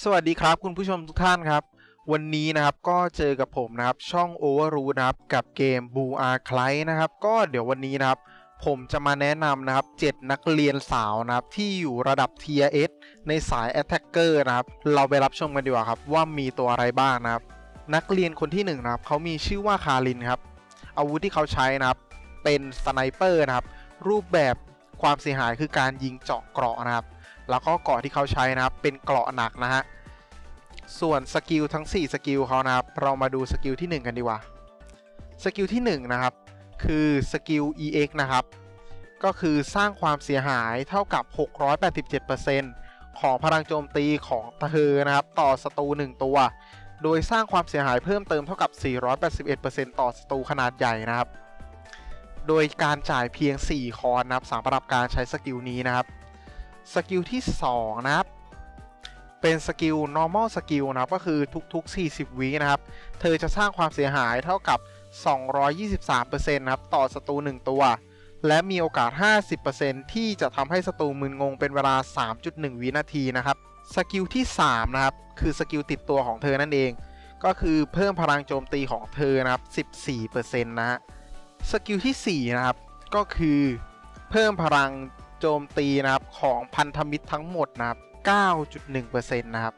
สวัสดีครับคุณผู้ชมทุกท่านครับ วันนี้นะครับก็เจอกับผมนะครับช่อง Overroot นะครับกับเกม Blue a r c l i นะครับก็เดี๋ยววันนี้นะครับ ผมจะมาแนะนำนะครับ 7 นักเรียนสาวนะครับ ที่อยู่ระดับ Tier S ในสาย Attacker นะครับ เราไปรับชมกันดีกว่าครับ ว่ามีตัวอะไรบ้างนะครับ นักเรียนคนที่หนึ่งนะครับเขามีชื่อว่าคารินครับอาวุธที่เขาใช้นะครับ เป็นสไนเปอร์นะครับ รูปแบบความเสียหายคือการยิงเจาะเกราะนะครับ แล้วก็เกราะที่เขาใช้นะครับ เป็นเกราะหนักนะฮะ ส่วนสกิลทั้ง 4 สกิลเขานะครับ เรามาดูสกิลที่ 1 กันดีกว่า สกิลที่ 1 นะครับ คือสกิล EX นะครับ ก็คือสร้างความเสียหายเท่ากับ 687%ของพลังโจมตีของเธอนะครับ ต่อศัตรู1 ตัว โดยสร้างความเสียหายเพิ่มเติมเท่ากับ 481%ต่อศัตรูขนาดใหญ่นะครับ โดยการจ่ายเพียง 4 คอนนะครับสำหรับการใช้สกิลนี้นะครับ สกิลที่ 2 นะครับ เป็นสกิล normal skill นะครับ ก็คือทุกๆ 40 วินะครับ เธอจะสร้างความเสียหายเท่ากับ 223%นะครับ ต่อศัตรู1 ตัว และมีโอกาส 50%ที่จะทำให้ศัตรูมึนงงเป็นเวลา 3.1 วินาทีนะครับ สกิลที่ 3 นะครับ คือสกิลติดตัวของเธอนั่นเอง ก็คือเพิ่มพลังโจมตีของเธอนะครับ 14%นะฮะ สกิลที่ 4 นะครับ ก็คือเพิ่มพลัง โจมตีนะครับของพันธมิตรทั้งหมดนะครับ 9.1%นะครับ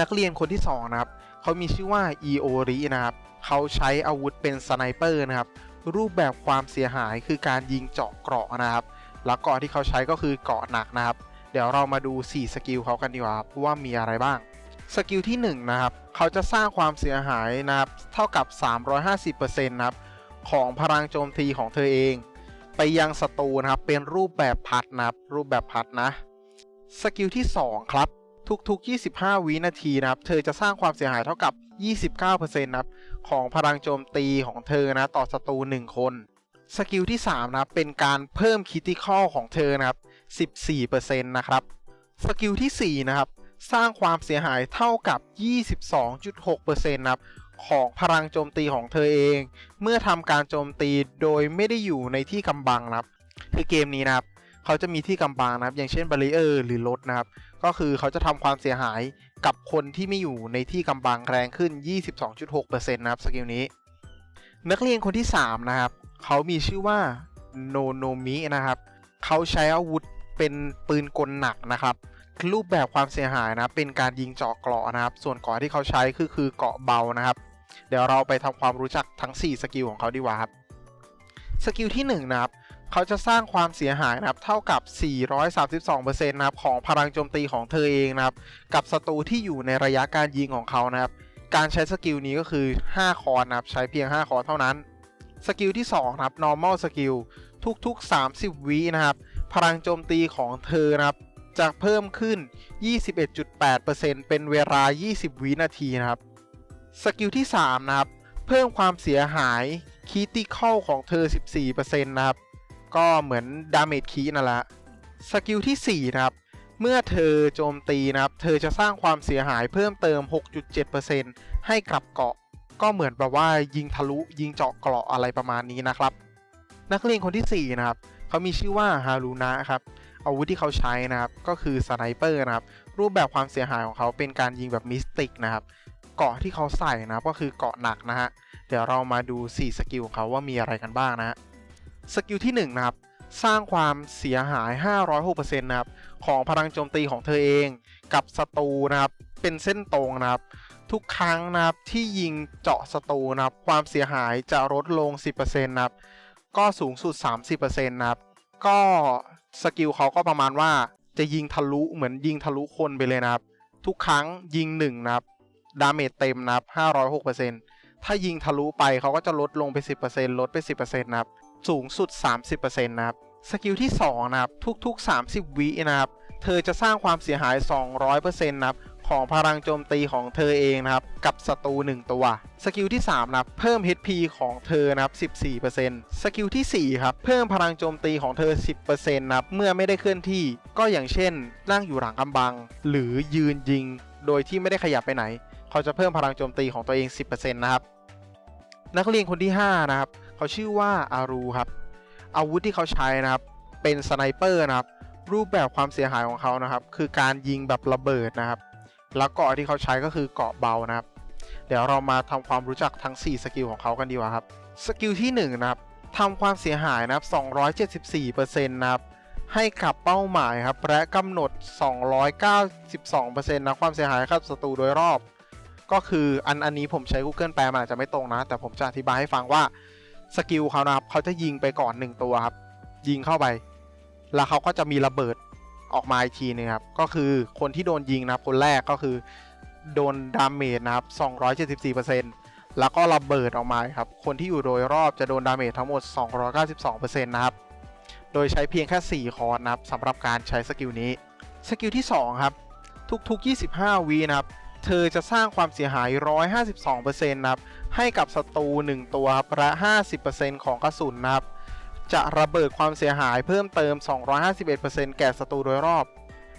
นักเรียนคนที่ 2 นะครับ เขามีชื่อว่า อีโอรินะครับ เขาใช้อาวุธเป็นสไนเปอร์นะครับ รูปแบบความเสียหายคือการยิงเจาะเกราะนะครับ แล้วเกราะที่เขาใช้ก็คือเกราะหนักนะครับ เดี๋ยวเรามาดู 4 สกิลเขากันดีกว่าครับว่ามีอะไรบ้าง สกิลที่ 1 นะครับ เขาจะสร้างความเสียหายนะครับ เท่ากับ 350%นะครับ ของพลังโจมตีของเธอเอง ไปยังศัตรูนะครับ เป็นรูปแบบพัดนะครับ รูปแบบพัดนะ สกิลที่ 2 ครับ ทุกๆ 25 วินาทีนะครับ เธอจะสร้างความเสียหายเท่ากับ 29%นะครับ ของพลังโจมตีของเธอนะ ต่อศัตรู1 คน สกิลที่ 3 นะครับ เป็นการเพิ่มคิติคอลของเธอนะครับ 14%นะครับ สกิลที่ 4 นะครับ สร้างความเสียหายเท่ากับ 22.6%นะครับ ของพลังโจมตีของเธอเอง เมื่อทำการโจมตีโดยไม่ได้อยู่ในที่กำบังนะครับ คือเกมนี้นะครับเขาจะมีที่กำบังนะครับ อย่างเช่นบาริเออร์หรือรถนะครับ ก็คือเขาจะทำความเสียหายกับคนที่ไม่อยู่ในที่กำบังแรงขึ้น 22.6%นะครับสกิลนี้ นักเรียนคนที่ 3 นะครับ เขามีชื่อว่าโนโนมินะครับ เขาใช้อาวุธเป็นปืนกลหนักนะครับ รูปแบบความเสียหายนะเป็นการยิงเจาะเกราะนะครับ ส่วนเกราะที่เขาใช้คือคือเกราะเบานะครับ เดี๋ยวเราไปทำความรู้จักทั้ง 4 สกิลของเขาดีกว่าครับ สกิลที่ 1 นะครับ เขาจะสร้างความเสียหายนะครับ เท่ากับ 432%นะครับของพลังโจมตีของเธอเองนะครับ กับศัตรูที่อยู่ในระยะการยิงของเขานะครับ การใช้สกิลนี้ก็คือ 5 คอนนะครับ ใช้เพียง 5 คอนเท่านั้น สกิลที่2นะครับ normal skill ทุกๆ 30 วินะครับ พลังโจมตีของเธอนะครับจะเพิ่มขึ้น 21.8%เป็นเวลา 20 วินาทีนะครับ สกิลที่ 3 นะครับ เพิ่มความเสียหายคีติคอลของเธอ 14%นะครับ ก็เหมือนดาเมจคีนั่นแหละสกิลที่ 4 นะครับ เมื่อเธอโจมตีนะครับ เธอจะสร้างความเสียหายเพิ่มเติม 6.7%ให้กับเกาะ ก็เหมือนแบบว่ายิงทะลุยิงเจาะเกราะอะไรประมาณนี้นะครับ นักเรียนคนที่ 4 นะครับ เขามีชื่อว่าฮารุนะครับอาวุธที่เขาใช้นะครับ ก็คือสไนเปอร์นะครับ รูปแบบความเสียหายของเขาเป็นการยิงแบบมิสติกนะครับ เกาะที่เขาใส่นะก็คือเกาะหนักนะฮะ เดี๋ยวเรามาดู 4 สกิลของเขาว่ามีอะไรกันบ้างนะฮะ สกิลที่ 1 นะครับ สร้างความเสียหาย 506%นะครับ ของพลังโจมตีของเธอเองกับศัตรูนะครับ เป็นเส้นตรงนะครับ ทุกครั้งนะครับที่ยิงเจาะศัตรูนะครับ ความเสียหายจะลดลง 10%นะครับ ก็สูงสุด 30%นะครับ ก็สกิลเขาก็ประมาณว่าจะยิงทะลุเหมือนยิงทะลุคนไปเลยนะครับ ทุกครั้งยิง1นะครับ ดาเมจเต็มนะครับ506%ถ้ายิงทะลุไปเขาก็จะลดลงไป 10%ลดไป 10%นะครับ สูงสุด 30%นะครับ สกิลที่ 2 นะครับ ทุกๆ 30 วินะครับ เธอจะสร้างความเสียหาย 200%นะครับของพลังโจมตีของเธอเองนะครับ กับศัตรู1 ตัว สกิลที่3นะครับเพิ่ม HP ของเธอนะครับ 14%สกิลที่4ครับเพิ่มพลังโจมตีของเธอ 10%นะครับเมื่อไม่ได้เคลื่อนที่ก็อย่างเช่นนั่งอยู่หลังกำบัง หรือยืนยิง โดยที่ไม่ได้ขยับไปไหน เขาจะเพิ่มพลังโจมตีของตัวเอง 10%นะครับนักเรียนคนที่ 5 นะครับ เขาชื่อว่าอารูครับ อาวุธที่เขาใช้นะครับ เป็นสไนเปอร์นะครับ รูปแบบความเสียหายของเขานะครับ คือการยิงแบบระเบิดนะครับ แล้วเกาะที่เขาใช้ก็คือเกาะเบานะครับ เดี๋ยวเรามาทำความรู้จักทั้ง 4 สกิลของเขากันดีกว่าครับ สกิลที่ 1 นะครับทำความเสียหายนะครับ 274%นะครับ ให้กับเป้าหมายครับ และกำหนด 292%นะความเสียหายให้กับศัตรูโดยรอบ ก็คืออันอันนี้ผมใช้ Google แปลมันอาจจะไม่ตรงนะ แต่ผมจะอธิบายให้ฟังว่าสกิลเขานะครับเขาจะยิงไปก่อน1ตัวครับ ยิงเข้าไป แล้วเขาก็จะมีระเบิดออกมาอีกทีนึงครับ ก็คือคนที่โดนยิงนะครับ คนแรกก็คือโดนดาเมจนะครับ274%แล้วก็ระเบิดออกมาครับ คนที่อยู่โดยรอบจะโดนดาเมจทั้งหมด 292%นะครับ โดยใช้เพียงแค่ 4 คอร์สนะครับสำหรับการใช้สกิลนี้ สกิลที่ 2 ครับ ทุกๆ 25 วีนะครับ เธอจะสร้างความเสียหาย 152%นะครับ ให้กับศัตรู 1 ตัวครับและ 50%ของกระสุนนะครับ จะระเบิดความเสียหายเพิ่มเติม 251%แก่ศัตรูโดยรอบ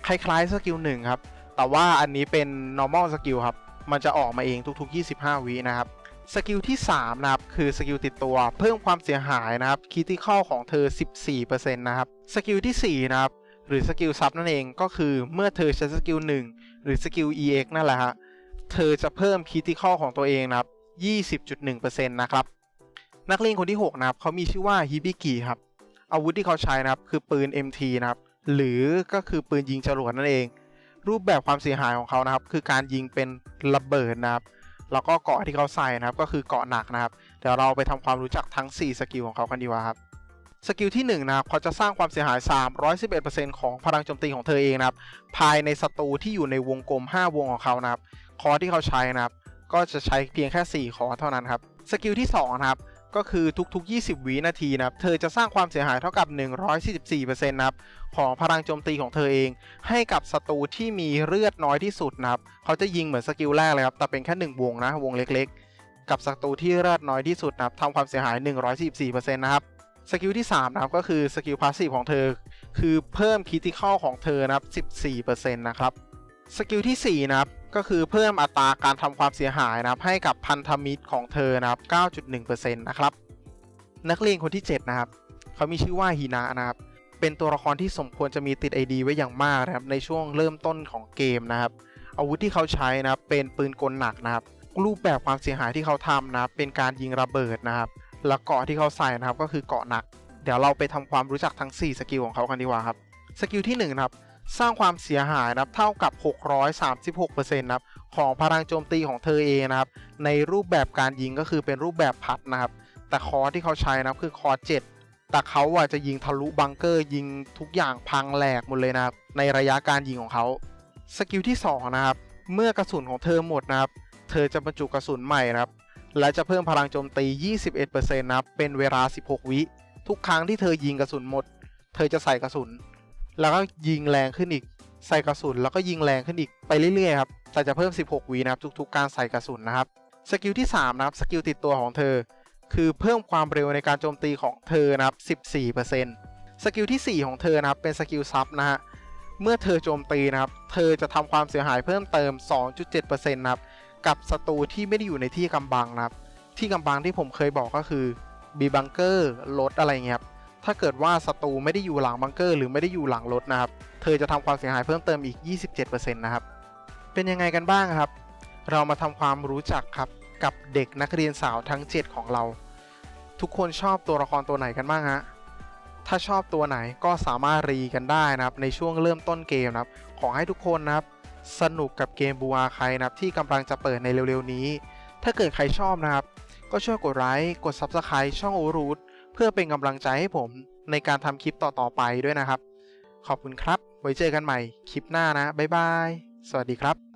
คล้ายๆสกิล1ครับ แต่ว่าอันนี้เป็น normal skill ครับ มันจะออกมาเองทุกๆ 25 วินะครับสกิลที่ 3 นะครับ คือสกิลติดตัวเพิ่มความเสียหายนะครับคิติคอลของเธอ 14%นะครับสกิลที่ 4 นะครับ หรือสกิลซับนั่นเองก็คือเมื่อเธอใช้สกิล1หรือสกิล EX นั่นแหละฮะ เธอจะเพิ่มคิติคอลของตัวเองนะครับ20.1%นะครับ นักเล่นคนที่ 6 นะครับ เขามีชื่อว่าฮิบิกิครับ อาวุธที่เขาใช้นะครับ คือปืน MT นะครับ หรือก็คือปืนยิงจรวดนั่นเอง รูปแบบความเสียหายของเขานะครับ คือการยิงเป็นระเบิดนะครับ แล้วก็เกราะที่เขาใส่นะครับ ก็คือเกราะหนักนะครับ เดี๋ยวเราไปทำความรู้จักทั้ง 4 สกิลของเขากันดีกว่าครับ สกิลที่1นะครับเขาจะสร้างความเสียหาย 311%ของพลังโจมตีของเธอเองนะครับ ภายในศัตรูที่อยู่ในวงกลม 5 วงของเขานะครับ คอที่เขาใช้นะครับ ก็จะใช้เพียงแค่ 4 คอเท่านั้นครับ สกิลที่2นะครับ ก็คือทุกๆ 20 วินาทีนะครับ เธอจะสร้างความเสียหายเท่ากับ 144%นะครับ ของพลังโจมตีของเธอเอง ให้กับศัตรูที่มีเลือดน้อยที่สุดนะครับ เขาจะยิงเหมือนสกิลแรกเลยครับ แต่เป็นแค่1วงนะ วงเล็ก ๆ กับศัตรูที่เลือดน้อยที่สุดนะครับทำความเสียหาย 144%นะครับ สกิลที่ 3 นะครับ ก็คือสกิลพาสซีฟของเธอ คือเพิ่มคิติคอลของเธอนะครับ 14%นะครับ สกิลที่ 4 นะครับ ก็คือเพิ่มอัตราการทำความเสียหายนะครับ ให้กับพันธมิตรของเธอนะครับ 9.1%นะครับ นักเรียนคนที่ 7 นะครับ เขามีชื่อว่าฮีนานะครับ เป็นตัวละครที่สมควรจะมีติด ID ไว้อย่างมากนะครับ ในช่วงเริ่มต้นของเกมนะครับ อาวุธที่เขาใช้นะครับ เป็นปืนกลหนักนะครับ รูปแบบความเสียหายที่เขาทำนะครับ เป็นการยิงระเบิดนะครับ แล้วเกาะที่เขาใส่นะครับก็คือเกาะหนัก เดี๋ยวเราไปทำความรู้จักทั้ง 4 สกิลของเขากันดีกว่าครับ สกิลที่1นะครับสร้างความเสียหายนะครับเท่ากับ 636%นะครับของพลังโจมตีของเธอเองนะครับ ในรูปแบบการยิงก็คือเป็นรูปแบบพัดนะครับ แต่คอที่เขาใช้นะครับคือคอ7แต่เขาอะจะยิงทะลุบังเกอร์ยิงทุกอย่างพังแหลกหมดเลยนะครับในระยะการยิงของเขาสกิลที่2นะครับเมื่อกระสุนของเธอหมดนะครับ เธอจะบรรจุกระสุนใหม่นะครับ และจะเพิ่มพลังโจมตี 21%นะครับ เป็นเวลา 16 วิ ทุกครั้งที่เธอยิงกระสุนหมด เธอจะใส่กระสุน แล้วก็ยิงแรงขึ้นอีก ใส่กระสุน แล้วก็ยิงแรงขึ้นอีกไปเรื่อยๆครับ แต่จะเพิ่ม 16 วินะครับ ทุกๆ การใส่กระสุนนะครับ สกิลที่ 3 นะครับ สกิลติดตัวของเธอ คือเพิ่มความเร็วในการโจมตีของเธอนะครับ 14%สกิลที่ 4 ของเธอนะครับ เป็นสกิลซับนะฮะ เมื่อเธอโจมตีนะครับ เธอจะทำความเสียหายเพิ่มเติม 2.7%นะครับ กับศัตรูที่ไม่ได้อยู่ในที่กำบังนะครับ ที่กำบังที่ผมเคยบอกก็คือบีบังเกอร์รถอะไรเงี้ยครับถ้าเกิดว่าศัตรูไม่ได้อยู่หลังบังเกอร์หรือไม่ได้อยู่หลังรถนะครับ เธอจะทำความเสียหายเพิ่มเติมอีก 27%นะครับ เป็นยังไงกันบ้างครับ เรามาทำความรู้จักครับกับเด็กนักเรียนสาวทั้ง 7 ของเรา ทุกคนชอบตัวละครตัวไหนกันบ้างฮะ ถ้าชอบตัวไหนก็สามารถรีกันได้นะครับในช่วงเริ่มต้นเกมนะครับ ขอให้ทุกคนนะครับ สนุกกับเกมบูอาไคนะครับที่กำลังจะเปิดในเร็วๆนี้ ถ้าเกิดใครชอบนะครับ ก็ช่วยกดไลค์กด Subscribe ช่องโอรูทเพื่อเป็นกำลังใจให้ผมในการทำคลิปต่อๆไปด้วยนะครับ ขอบคุณครับ ไว้เจอกันใหม่คลิปหน้านะ บ๊ายบาย สวัสดีครับ